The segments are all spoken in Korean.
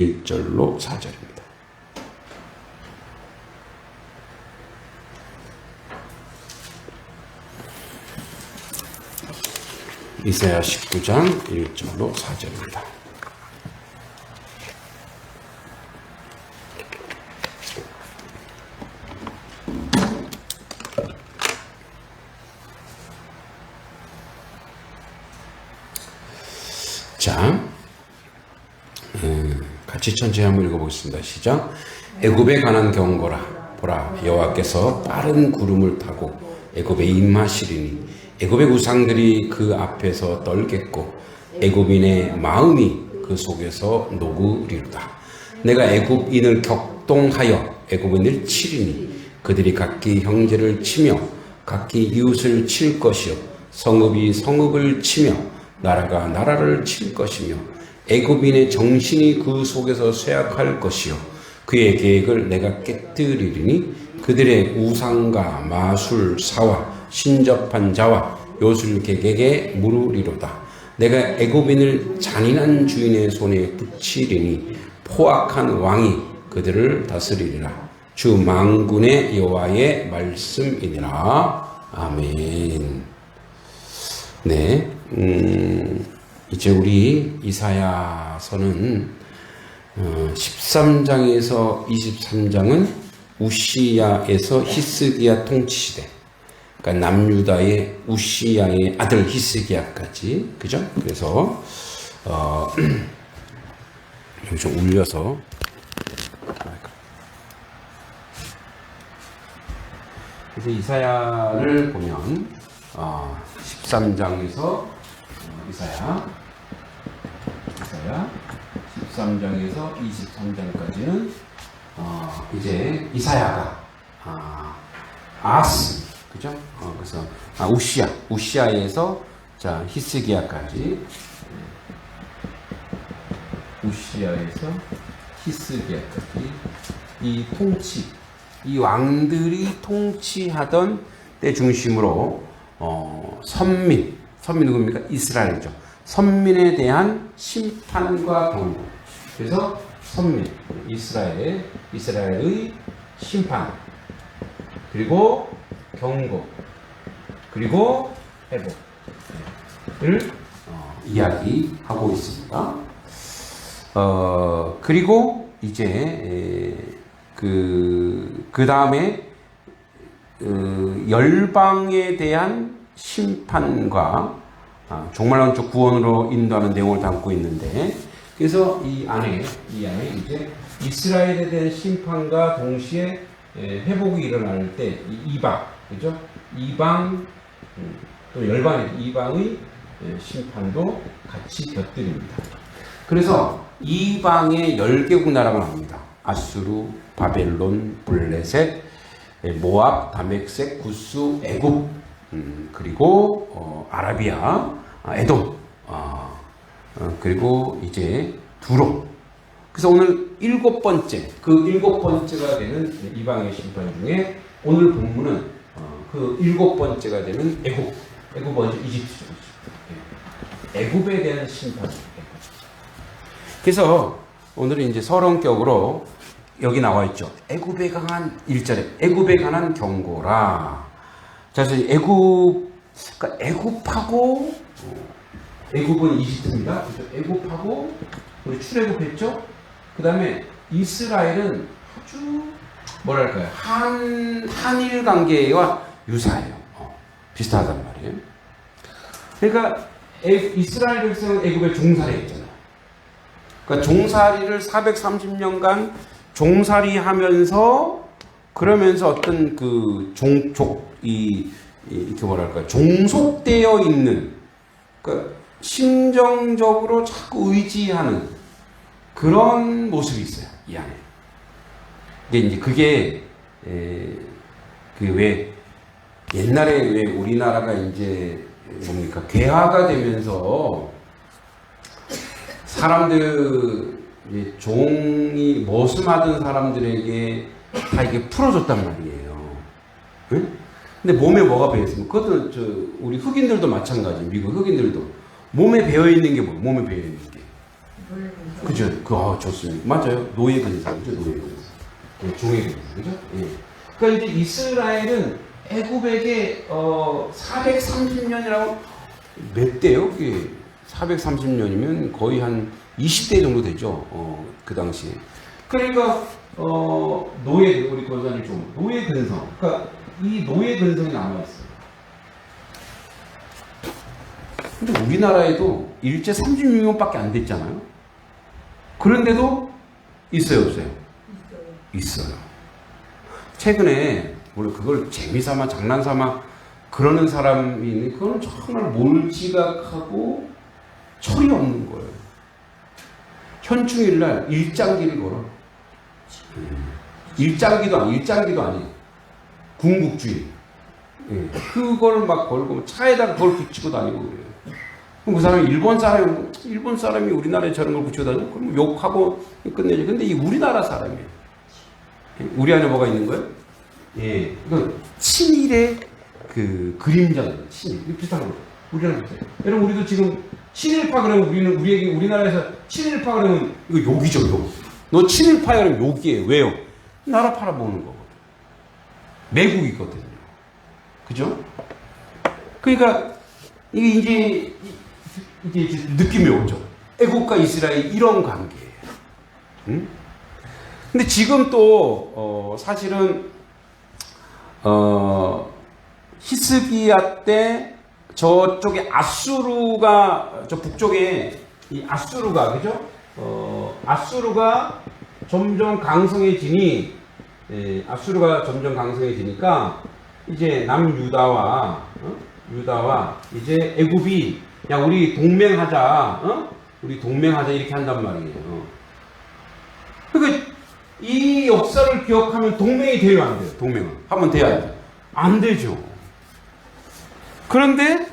1절로 4절입니다. 이사야 19장 1절로 4절입니다. 자, 음, 같이 천천히 한번 읽어보겠습니다. 시작. 애굽에 관한 경고라. 보라, 여호와께서 빠른 구름을 타고 애굽에 임하시리니 애굽의 우상들이 그 앞에서 떨겠고 애굽인의 마음이 그 속에서 녹으리로다. 내가 애굽인을 격동하여 애굽인을 치리니 그들이 각기 형제를 치며 각기 이웃을 칠 것이요 성읍이 성읍을 치며 나라가 나라를 칠 것이며 애굽인의 정신이 그 속에서 쇠약할 것이요. 그의 계획을 내가 깨뜨리리니 그들의 우상과 마술사와 신접한 자와 요술객에게 물으리로다. 내가 애굽인을 잔인한 주인의 손에 붙이리니 포악한 왕이 그들을 다스리리라. 주 망군의 여호와의 말씀이니라. 아멘. 네, 음, 이제 우리 이사야서는 어, 13장에서 23장은 우시야에서 히스기야 통치 시대. 그러니까 남유다의 우시야의 아들 히스기야까지, 그죠? 그래서 어, 여기 좀 울려서 그래서 이사야를 보면 어, 13장에서 어, 이사야 이사야 13장에서 23장까지는 어, 이제 이사야가 아, 아스 그죠? 어, 그래서 아, 우시야 우시야에서 자 히스기야까지 우시야에서 히스기야까지 이 통치 이 왕들이 통치하던 때 중심으로 어, 선민, 선민 누굽니까? 이스라엘이죠. 선민에 대한 심판과 경고. 그래서 선민, 이스라엘, 이스라엘의 심판, 그리고 경고, 그리고 회복을 어, 이야기하고 있습니다. 어, 그리고 이제 에, 그, 그 다음에 그 열방에 대한 심판과 아, 종말론적 구원으로 인도하는 내용을 담고 있는데 그래서 이 안에 이 안에 이제 이스라엘에 대한 심판과 동시에 에, 회복이 일어날 때 이- 이방 그죠 이방 음, 또 열방의 이방의 에, 심판도 같이 곁들입니다. 그래서 이방의 열 개국 나라가 나옵니다. 아수르, 바벨론, 블레셋, 예, 모압, 다멕색, 구스, 애굽, 음, 그리고 어, 아라비아, 아, 에돔, 아, 어, 그리고 이제 두로. 그래서 오늘 일곱 번째, 그 일곱 번째가 되는 이방의 심판 중에 오늘 본문은 어, 그 일곱 번째가 되는 애굽, 애굽 먼저 이집트죠. 예. 애굽에 대한 심판. 그래서 오늘은 이제 서론격으로 여기 나와 있죠. 애굽에 강한 일절에 애굽에 관한 경고라. 자, 그래서 애굽 그러니까 애굽하고 어, 애굽은 이집트입니다. 그래서 애굽하고 우리 출애굽했죠. 그 다음에 이스라엘은 아주 뭐랄까요 한 한일 관계와 유사해요. 어, 비슷하단 말이에요. 그러니까 애- 이스라엘 백성은 애굽에 종살이했잖아요. 그러니까 종살이를 430년간 종살이 하면서 그러면서 어떤 그 종족 이, 이 이렇게 뭐랄까 종속되어 있는 그러니까 심정적으로 자꾸 의지하는 그런 모습이 있어요 이 안에. 근데 이제 그게 그왜 옛날에 왜 우리나라가 이제 뭡니까 괴화가 되면서 사람들 종이 머슴하던 사람들에게 다 이게 풀어줬단 말이에요. 응? 근데 몸에 뭐가 배어 있으면 그것도 저 우리 흑인들도 마찬가지. 미국 흑인들도 몸에 배어 있는 게 뭐? 몸에 배어 있는 게 그죠? 그, 아, 좋습니다. 맞아요. 노예 근상, 그죠? 노예 근상. 예, 종의 근상, 그죠? 예. 그러니까 이제 이스라엘은 애굽에게 어, 430년이라고 몇 대요? 그게 430년이면 거의 한 20대 정도 되죠. 어, 그 당시에. 그러니까 어, 노예 우리 권사님 좀 노예 근성. 그러니까 이 노예 근성이 남아 있어요. 근데 우리나라에도 일제 36년밖에 안 됐잖아요. 그런데도 있어요, 없어요? 있어요. 최근에 물론 그걸 재미삼아 장난삼아 그러는 사람이 있는 그건 정말 몰지각하고 철이 없는 거예요. 현충일 날 일장기를 걸어. 일장기도 아니 일장기도 아니에요. 군국주의. 예, 그걸 막 걸고 차에다가 그걸 붙이고 다니고 그래요. 그럼 그 사람이 일본 사람이 일본 사람이 우리나라에 저런 걸 붙이고 다니고 그럼 욕하고 끝내죠. 근데 이 우리나라 사람이에요. 우리 안에 뭐가 있는 거예요? 예, 그 친일의 그 그림자들, 친일 비슷한 거. 우리랑 비슷해요. 여러분 우리도 지금 친일파 그러면 우리는 우리에게 우리나라에서 친일파 그러면 이거 욕이죠, 욕. 너 친일파야 그러면 욕이에요. 왜요? 나라 팔아먹는 거거든. 매국이거든요. 그죠? 그러니까 이게 이제 이게 이제 느낌이 오죠. 애국과 이스라엘 이런 관계예요. 응? 근데 지금 또 어, 사실은 어, 히스기야 때 저쪽에 아수르가 저 북쪽에 이 아수르가 그죠? 어, 아수르가 점점 강성해지니 예, 아수르가 점점 강성해지니까 이제 남유다와 어? 유다와 이제 애굽이 야 우리 동맹하자 어? 우리 동맹하자 이렇게 한단 말이에요. 그러니까 이 역사를 기억하면 동맹이 돼요 안 돼요? 동맹은 하면 돼야 돼. 안 되죠. 그런데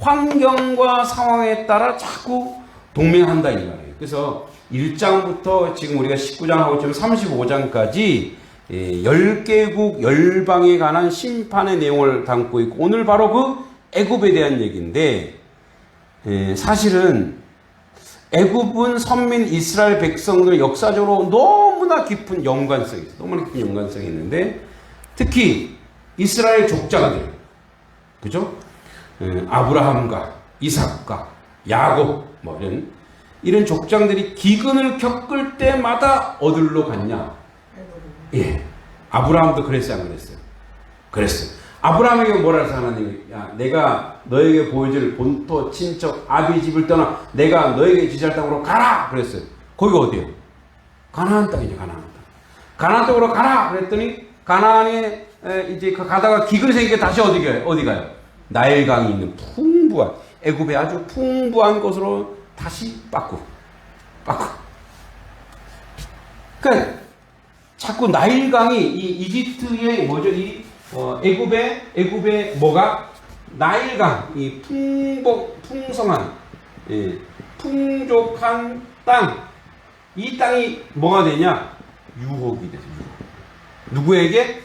환경과 상황에 따라 자꾸 동맹한다 이 말이에요. 그래서 1장부터 지금 우리가 19장하고 지금 35장까지 10개국 열방에 관한 심판의 내용을 담고 있고 오늘 바로 그 애굽에 대한 얘기인데 예, 사실은 애굽은 선민 이스라엘 백성들의 역사적으로 너무나 깊은 연관성이 있어요. 너무나 깊은 연관성이 있는데 특히 이스라엘 족장들 그죠? 예, 아브라함과 이삭과 야곱 뭐 이런 이런 족장들이 기근을 겪을 때마다 어디로 갔냐? 예. 아브라함도 그랬어요, 안 그랬어요? 그랬어요. 아브라함에게 뭐라 해서 하나님이, 야, 내가 너에게 보여줄 본토, 친척, 아비 집을 떠나 내가 너에게 지시할 땅으로 가라! 그랬어요. 거기가 어디예요? 가나안 땅이죠, 가나안 땅. 가나안 땅으로 가라! 그랬더니, 가나안에 에, 이제 그 가다가 기근이 생기게 다시 어디 가요? 어디 가요? 나일강이 있는 풍부한, 애굽의 아주 풍부한 곳으로 다시 빠꾸, 빠꾸. 그러니까 자꾸 나일강이 이 이집트의 뭐죠? 이 어, 애굽의 애굽의 뭐가 나일강 이 풍복 풍성한 예, 풍족한 땅. 이 땅이 뭐가 되냐? 유혹이 되죠. 누구에게?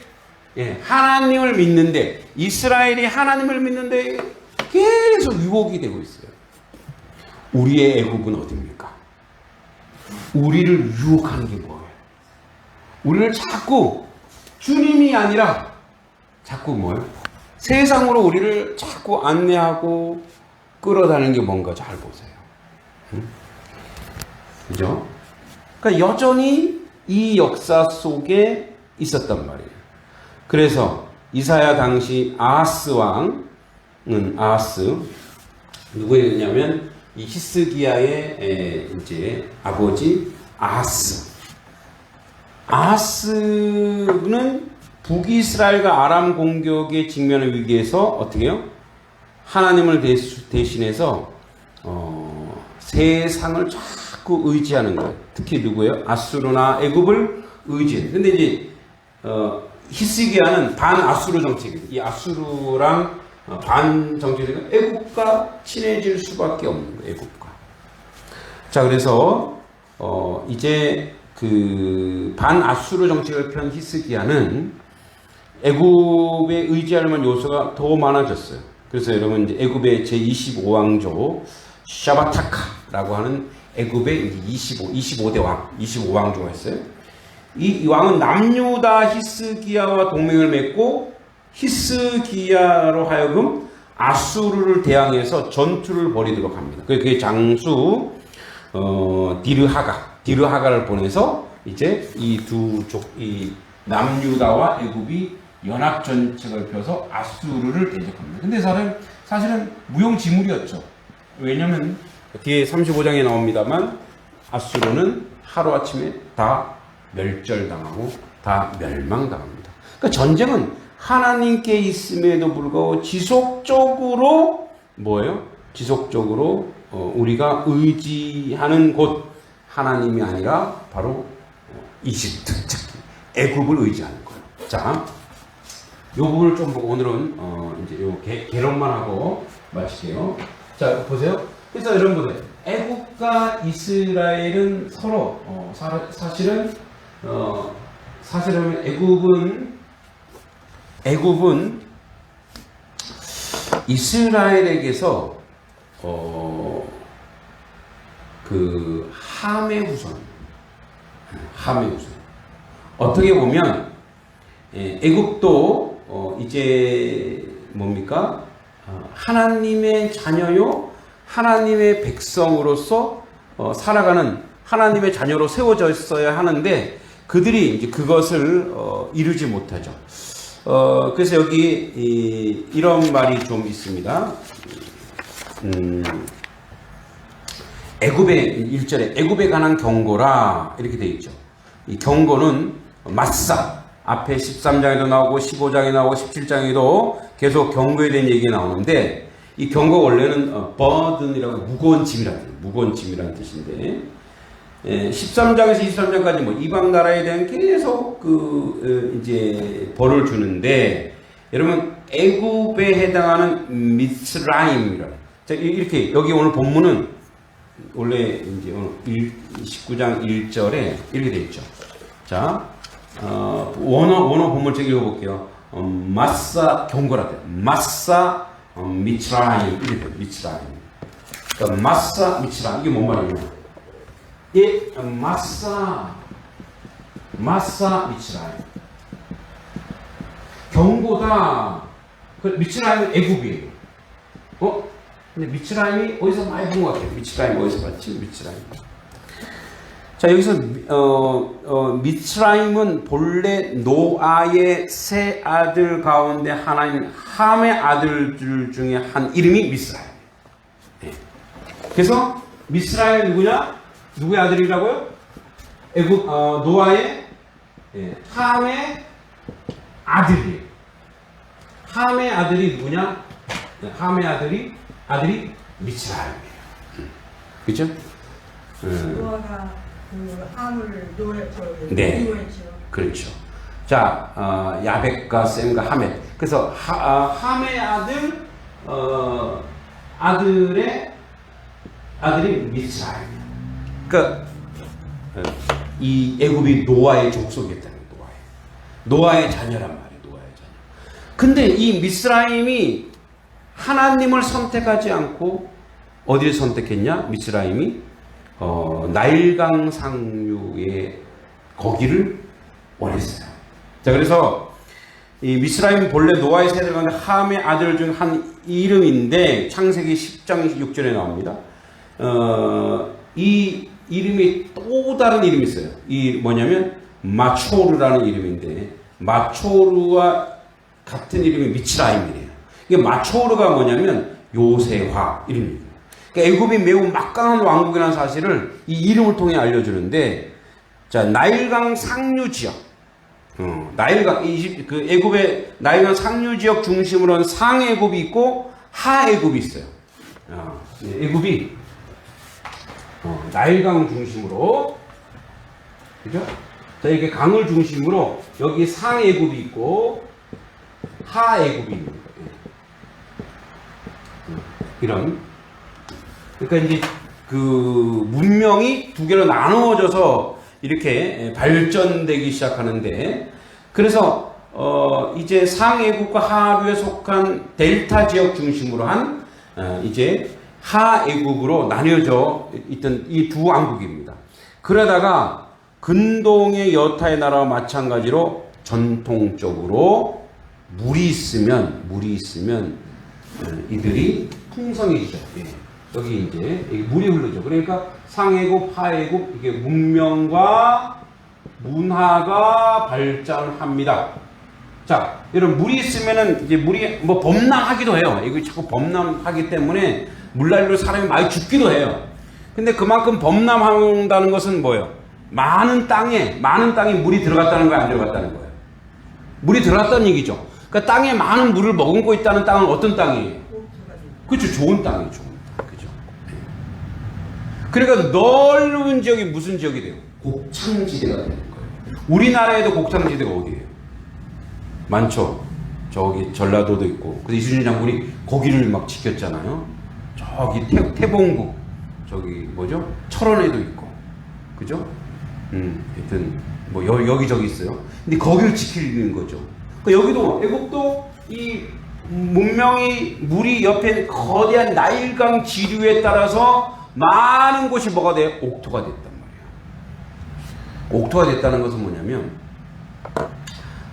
예, 하나님을 믿는데 이스라엘이 하나님을 믿는데 계속 유혹이 되고 있어요. 우리의 애굽은 어디입니까? 우리를 유혹하는 게 뭐예요? 우리를 자꾸 주님이 아니라 자꾸 뭐예요? 세상으로 우리를 자꾸 안내하고 끌어다니는 게 뭔가 잘 보세요. 응? 그죠? 그러니까 여전히 이 역사 속에 있었단 말이에요. 그래서 이사야 당시 아하스 왕은 아하스 누구였냐면 이 히스기야의 에, 이제 아버지 아하스 아하스는 북이스라엘과 아람 공격에 직면한 위기에서 어떻게 해요? 하나님을 대신해서 어, 세상을 자꾸 의지하는 거예요. 특히 누구예요? 아수르나 애굽을 의지해요. 근데 이제 어, 히스기야는 반 아수르 정책이에요. 이 아수르랑 어, 반 정책이니까 애굽과 친해질 수밖에 없는 거예요. 애굽과. 자 그래서 어, 이제 그 반아수르 정책을 편 히스기야는 애굽에 의지할 만한 요소가 더 많아졌어요. 그래서 여러분 이제 애굽의 제 25왕조 샤바타카라고 하는 애굽의 이제 25, 25대 왕, 25왕 중에 있어요. 이, 이 왕은 남유다 히스기야와 동맹을 맺고 히스기야로 하여금 아수르를 대항해서 전투를 벌이도록 합니다. 그- 그게 장수 어, 디르하가 디르하가를 보내서 이제 이 두 족 이 남유다와 애굽이 연합 전책을 펴서 아수르를 대적합니다. 근데 사람 사실은 무용지물이었죠. 왜냐면 뒤에 35장에 나옵니다만 아수르는 하루아침에 다 멸절당하고 다 멸망당합니다. 그러니까 전쟁은 하나님께 있음에도 불구하고 지속적으로 뭐예요? 지속적으로 어, 우리가 의지하는 곳 하나님이 아니라 바로 어, 이집트 특히 애굽을 의지하는 거예요. 자, 요 부분을 좀 보고 오늘은 어, 이제 요 개, 개론만 하고 마칠게요. 자 보세요. 그래서 여러분 보세요. 애국과 이스라엘은 서로 어, 사, 사실은 어, 사실은 애국은 애국은 이스라엘에게서 어, 그 함의 후손, 함의 후손. 어떻게 보면 예, 애국도 어, 이제 뭡니까? 어, 하나님의 자녀요, 하나님의 백성으로서 어, 살아가는 하나님의 자녀로 세워져 있어야 하는데 그들이 이제 그것을 어, 이루지 못하죠. 어, 그래서 여기 이, 이런 말이 좀 있습니다. 음, 애굽의 1절에 애굽에 관한 경고라 이렇게 되어 있죠. 이 경고는 마사 앞에 13장에도 나오고 15장에 나오고 17장에도 계속 경고에 대한 얘기가 나오는데 이 경고 원래는 어, burden이라고 무거운 짐이라는 뜻, 무거운 짐이라는 뜻인데 예, 13장에서 23장까지 뭐 이방 나라에 대한 계속 그 어, 이제 벌을 주는데 여러분 애굽에 해당하는 미스라임이라 이렇게 여기 오늘 본문은 원래 이제 오늘 1, 19장 1절에 이렇게 돼 있죠. 자 어, 원어 원어 본문 책 읽어볼게요. 어, 마사 경고라 돼. 마사 어, 미츠라임 이렇게 돼. 미츠라임. 그러니까 마사 미츠라임 이게 뭔 말이냐? 예, 마사 마사 미츠라임 경고다. 그 미츠라임은 애굽이에요. 어? 근데 미츠라임이 어디서 많이 본 것 같아요. 미츠라임 어디서 봤지? 미츠라임. 자 여기서 어, 어, 미츠라임은 본래 노아의 세 아들 가운데 하나인 함의 아들들 중에 한 이름이 미스라임. 네. 그래서 미스라임 누구냐? 누구의 아들이라고요? 애굽 어, 노아의 예, 함의 아들이에요. 함의 아들이 누구냐? 네, 함의 아들이 아들이 미스라임이에요. 그죠? 음. 노아가 그 암을 노래 저기 네. 이루었죠. 그렇죠. 자, 어, 야벳과 셈과 하멧. 그래서 하, 아, 함의 아들, 어, 아들의 아들이 미스라임. 그러니까 어, 이 애굽이 노아의 족속이었다는. 노아의 노아의 자녀란 말이에요. 노아의 자녀. 근데 이 미스라임이 하나님을 선택하지 않고 어디를 선택했냐? 미스라임이 어, 나일강 상류의 거기를 원했어요. 자, 그래서 이 미스라임 본래 노아의 세대 가운데 함의 아들 중 한 이름인데 창세기 10장 6절에 나옵니다. 어, 이 이름이 또 다른 이름이 있어요. 이 뭐냐면 마초르라는 이름인데 마초르와 같은 이름이 미츠라임이래요. 이게 마초르가 뭐냐면 요새화 이름입니다. 그러니까 애굽이 매우 막강한 왕국이라는 사실을 이 이름을 통해 알려주는데 자 나일강 상류 지역 어, 나일강 이집 그 애굽의 나일강 상류 지역 중심으로 한 상애굽이 있고 하애굽이 있어요. 어, 예, 애굽이 어, 나일강 중심으로 그죠? 자 이게 강을 중심으로 여기 상애굽이 있고 하애굽이 있는. 이런 그러니까 이제 그 문명이 두 개로 나누어져서 이렇게 발전되기 시작하는데 그래서 어 이제 상해국과 하류에 속한 델타 지역 중심으로 한 어, 이제 하애국으로 나뉘어져 있던 이 두 왕국입니다. 그러다가 근동의 여타의 나라와 마찬가지로 전통적으로 물이 있으면 물이 있으면 어, 이들이 풍성해지죠. 예. 여기 이제 물이 흐르죠. 그러니까 상해국, 하해국 이게 문명과 문화가 발전합니다. 자, 여러분 물이 있으면은 이제 물이 뭐 범람하기도 해요. 이거 자꾸 범람하기 때문에 물난리로 사람이 많이 죽기도 해요. 근데 그만큼 범람한다는 것은 뭐예요? 많은 땅에 많은 땅에 물이 들어갔다는 거야, 안 들어갔다는 거예요. 물이 들어갔다는 얘기죠. 그러니까 땅에 많은 물을 머금고 있다는 땅은 어떤 땅이에요? 그렇죠. 좋은 땅이에요. 좋은 땅. 그죠. 그러니까 넓은 지역이 무슨 지역이 돼요? 곡창지대가 되는 거예요. 우리나라에도 곡창지대가 어디예요? 많죠. 저기 전라도도 있고. 그래서 이순신 장군이 거기를 막 지켰잖아요. 저기 태, 태봉국 저기 뭐죠? 철원에도 있고. 그죠? 음, 하여튼 뭐 여, 여기저기 있어요. 근데 거기를 지키는 거죠. 그러니까 여기도 애국도 이 문명이 물이 옆에 거대한 나일강 지류에 따라서 많은 곳이 뭐가 돼요? 옥토가 됐단 말이에요. 옥토가 됐다는 것은 뭐냐면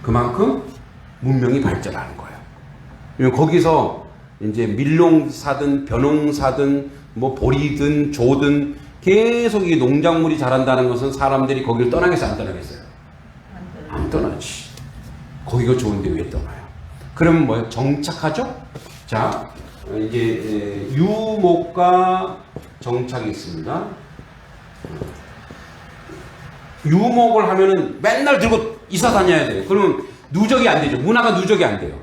그만큼 문명이 발전하는 거예요. 거기서 이제 밀농사든 벼농사든 뭐 보리든 조든 계속 이 농작물이 자란다는 것은 사람들이 거기를 떠나겠어요? 안 떠나겠어요? 안 떠나지. 거기가 좋은데 왜 떠나요? 그러면 뭐예요? 정착하죠? 자, 이제 에, 유목과 정착이 있습니다. 유목을 하면은 맨날 들고 이사 다녀야 돼요. 그러면 누적이 안 되죠. 문화가 누적이 안 돼요.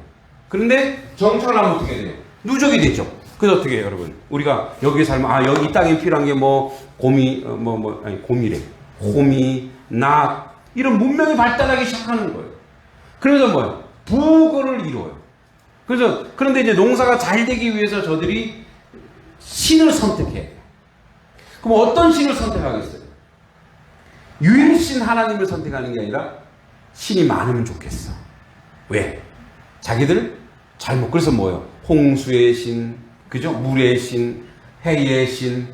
그런데 정착을 하면 어떻게 돼요? 누적이 되죠. 그래서 어떻게 해요, 여러분? 우리가 여기 살면 아 여기 이 땅에 필요한 게 뭐 곰이 뭐 뭐 아니 곰이래. 호미, 낫 이런 문명이 발달하기 시작하는 거예요. 그래서 뭐요? 부거를 이루어요. 그래서 그런데 이제 농사가 잘 되기 위해서 저들이 신을 선택해야 돼요. 그럼 어떤 신을 선택하겠어요? 유일신 하나님을 선택하는 게 아니라 신이 많으면 좋겠어. 왜? 자기들 잘못 그래서 뭐요? 홍수의 신, 그죠? 물의 신, 해의 신,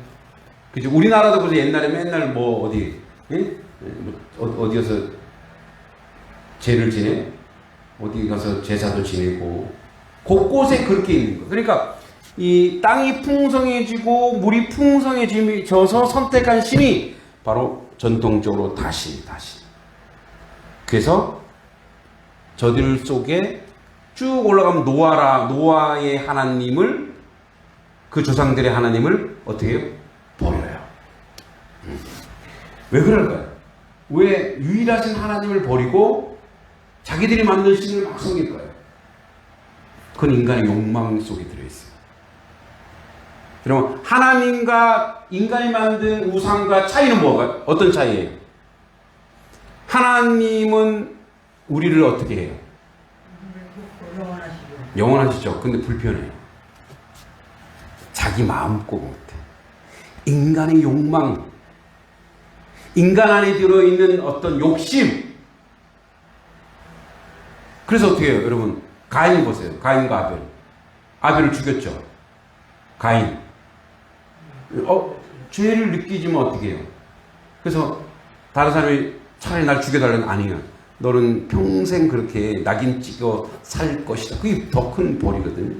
그죠? 우리나라도 그래서 옛날에 맨날 뭐 어디, 예? 뭐 어, 어디 가서 제를 지내? 어디 가서 제사도 지내고 곳곳에 그렇게 있는 거. 그러니까 이 땅이 풍성해지고 물이 풍성해져서 선택한 신이 바로 전통적으로 다시 다시. 그래서 저들 속에 쭉 올라가면 노아라 노아의 하나님을 그 조상들의 하나님을 어떻게 해요? 버려요. 음. 왜 그럴까요? 왜 유일하신 하나님을 버리고 자기들이 만든 신을 막 섬길까요? 그건 인간의 욕망 속에 들어있어요. 그러면 하나님과 인간이 만든 우상과 차이는 뭐가 어떤 차이예요? 하나님은 우리를 어떻게 해요? 영원하시죠. 근데 불편해요. 자기 마음 꼭 못해. 인간의 욕망, 인간 안에 들어있는 어떤 욕심. 그래서 어떻게 해요, 여러분? 가인 보세요. 가인과 아벨. 아벨을 죽였죠. 가인. 어, 죄를 느끼지면 어떻게 해요? 그래서 다른 사람이 차라리 날 죽여달라는 아니야. 너는 평생 그렇게 낙인 찍어 살 것이다. 그게 더 큰 벌이거든요.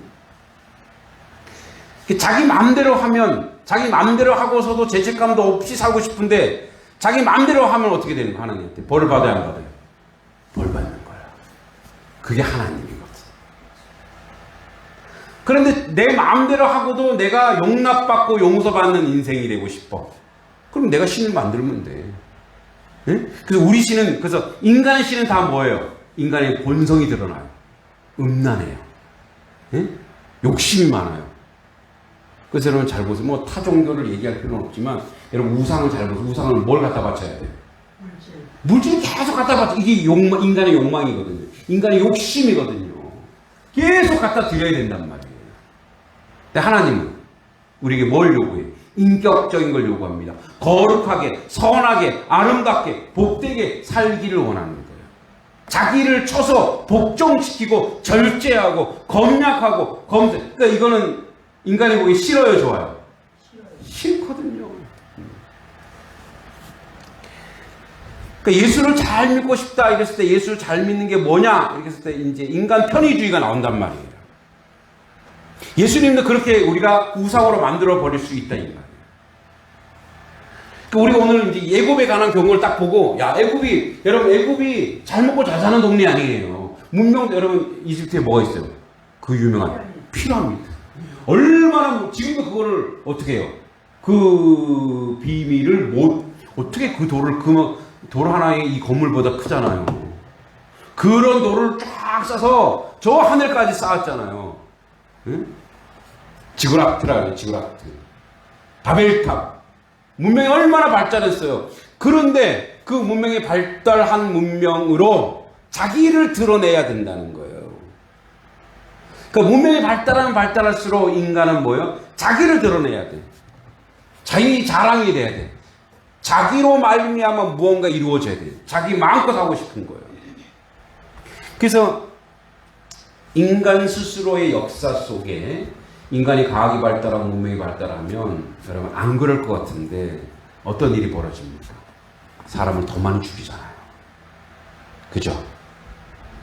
자기 마음대로 하면, 자기 마음대로 하고서도 죄책감도 없이 살고 싶은데, 자기 마음대로 하면 어떻게 되는 거야, 하나님한테? 벌을 받아야 안 받아요? 벌 받는 거야. 그게 하나님이거든. 그런데 내 마음대로 하고도 내가 용납받고 용서받는 인생이 되고 싶어. 그럼 내가 신을 만들면 돼. 예? 그래서 우리 신은 그래서 인간의 신은 다 뭐예요? 인간의 본성이 드러나요. 음란해요. 예? 욕심이 많아요. 그래서 여러분 잘 보세요. 뭐 타 종교를 얘기할 필요는 없지만 여러분 우상을 잘 보세요. 우상을 뭘 갖다 바쳐야 돼요? 물질 물질 계속 갖다 바쳐. 이게 욕망, 인간의 욕망이거든요. 인간의 욕심이거든요. 계속 갖다 드려야 된단 말이에요. 근데 하나님은 우리에게 뭘 요구해요? 인격적인 걸 요구합니다. 거룩하게, 선하게, 아름답게, 복되게 살기를 원하는 거예요. 자기를 쳐서 복종시키고 절제하고 검약하고 검색. 그러니까 이거는 인간이 보기 싫어요, 좋아요. 싫거든요. 그러니까 예수를 잘 믿고 싶다 이랬을 때 예수를 잘 믿는 게 뭐냐 했을 때 이제 인간 편의주의가 나온단 말이에요. 예수님도 그렇게 우리가 우상으로 만들어 버릴 수 있다 이 말이에요. 그 우리가 오늘 이제 예굽에 관한 경우를 딱 보고 야 애굽이 여러분 애굽이 잘 먹고 잘 사는 동네 아니에요. 문명 여러분 이집트에 뭐가 있어요? 그 유명한 피라미드. 얼마나 지금도 그거를 어떻게 해요? 그 비밀을 못 어떻게 그 돌을 그 돌 하나의 이 건물보다 크잖아요. 그런 돌을 쫙 싸서 저 하늘까지 쌓았잖아요. 응? 지구락트라 그래요, 지구락트. 바벨탑. 문명이 얼마나 발달했어요. 그런데 그 문명이 발달한 문명으로 자기를 드러내야 된다는 거예요. 그러니까 문명이 발달하면 발달할수록 인간은 뭐예요? 자기를 드러내야 돼. 자기 자랑이 돼야 돼. 자기로 말미암아 무언가 이루어져야 돼. 자기 마음껏 하고 싶은 거예요. 그래서 인간 스스로의 역사 속에 인간이 과학이 발달하고 문명이 발달하면 여러분 안 그럴 것 같은데 어떤 일이 벌어집니까? 사람을 더 많이 죽이잖아요. 그죠?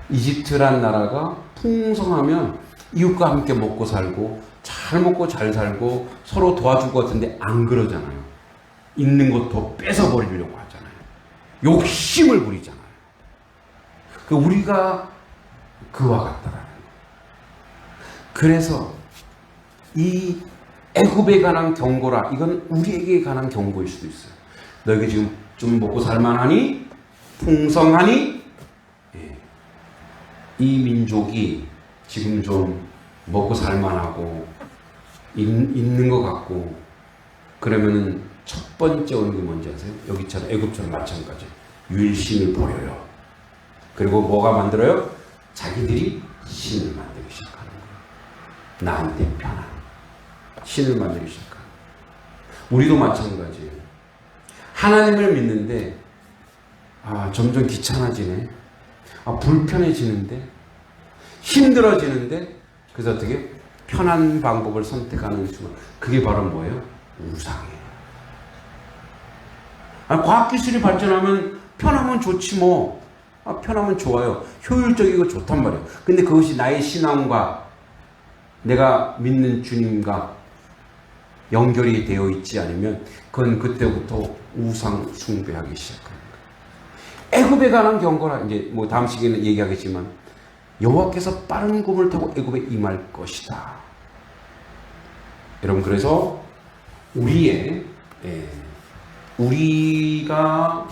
이집트란 나라가 풍성하면 이웃과 함께 먹고 살고 잘 먹고 잘 살고 서로 도와줄 것 같은데 안 그러잖아요. 있는 것도 뺏어버리려고 하잖아요. 욕심을 부리잖아요. 그 우리가 그와 같다라는 거. 그래서 이 애굽에 관한 경고라 이건 우리에게 관한 경고일 수도 있어요. 너에게 지금 좀 먹고 살만하니 풍성하니 예. 이 민족이 지금 좀 먹고 살만하고 있, 있는 것 같고 그러면은 첫 번째 게 뭔지 아세요? 여기처럼 애굽처럼 마찬가지 유일신을 보여요. 그리고 뭐가 만들어요? 자기들이 신을 만들기 시작하는 거예요. 나한테 편한 신을 만들기 시작하는. 우리도 마찬가지예요. 하나님을 믿는데 아 점점 귀찮아지네. 아 불편해지는데 힘들어지는데 그래서 어떻게 편한 방법을 선택하는 순간 그게 바로 뭐예요? 우상이에요. 아, 과학기술이 발전하면 편하면 좋지 뭐. 아, 편하면 좋아요. 효율적이고 좋단 말이에요. 근데 그것이 나의 신앙과 내가 믿는 주님과 연결이 되어 있지 않으면 그건 그때부터 우상 숭배하기 시작합니다. 애굽에 관한 경고라 이제 뭐 다음 시간에 얘기하겠지만 여호와께서 빠른 곰을 타고 애굽에 임할 것이다. 여러분 그래서 우리의 예, 우리가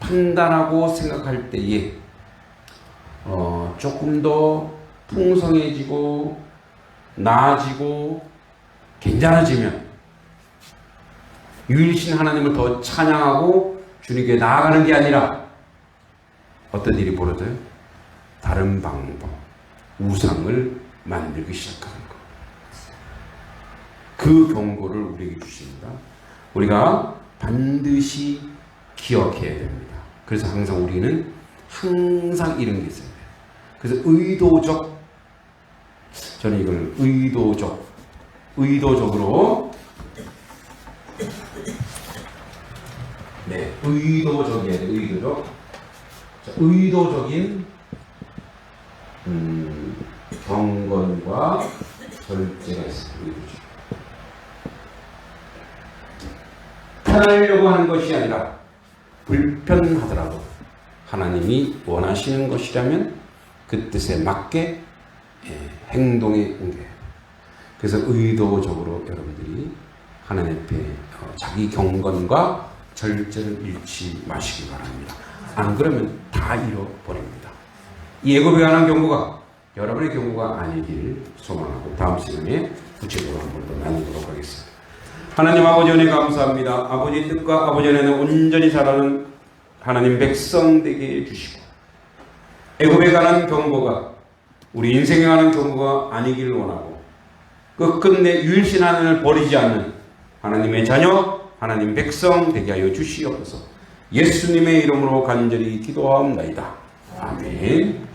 판단하고 생각할 때에 어, 조금 더 풍성해지고 나아지고 괜찮아지면 유일신 하나님을 더 찬양하고 주님께 나아가는 게 아니라 어떤 일이 벌어져요? 다른 방법, 우상을 만들기 시작하는 것. 그 경고를 우리에게 주십니다. 우리가 반드시 기억해야 됩니다. 그래서 항상 우리는 항상 이런 게 있어요. 그래서 의도적 저는 이걸 의도적 의도적으로 네 의도적이어야 돼 의도적 자, 의도적인 음, 경건과 절제가 있습니다. 의도적. 편하려고 하는 것이 아니라 불편하더라도 하나님이 원하시는 것이라면 그 뜻에 맞게 예, 행동에 옮겨요. 그래서 의도적으로 여러분들이 하나님 앞에 어, 자기 경건과 절제를 잃지 마시기 바랍니다. 안 그러면 다 잃어버립니다. 이 예고에 관한 경고가 여러분의 경고가 아니길 소망하고 다음 시간에 구체적으로 한 번 더 나누도록 하겠습니다. 하나님 아버지 은혜 감사합니다. 아버지 뜻과 아버지 은혜는 온전히 잘하는 하나님 백성 되게 해주시고 애굽에 관한 경고가 우리 인생에 관한 경고가 아니기를 원하고 끝끝내 유일신 하나님을 버리지 않는 하나님의 자녀 하나님 백성 되게 하여 주시옵소서 예수님의 이름으로 간절히 기도하옵나이다. 아멘